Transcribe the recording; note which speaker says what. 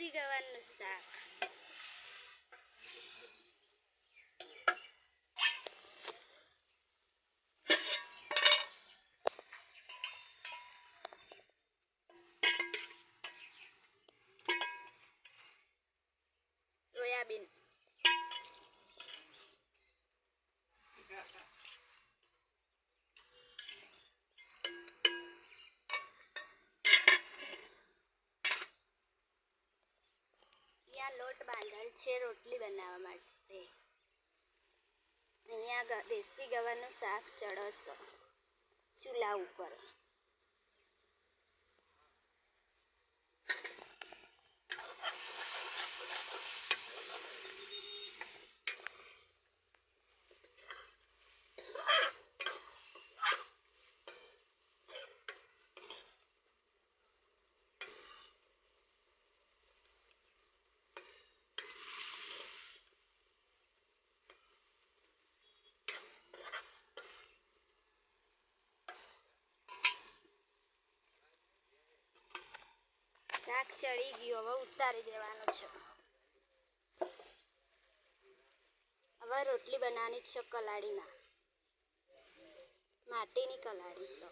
Speaker 1: sigawan nusak. Soya bean. અહીંયા લોટ બાંધેલ છે રોટલી બનાવવા માટે. અહીંયા દેશી ગવાનું શાક ચડોસો ચૂલા ઉપર. શાક ચડી ગયું. હવે ઉતારી દેવાનું છે. હવે રોટલી બનાવવાની છે કલાડીમાં. માટીની કલાડી છે.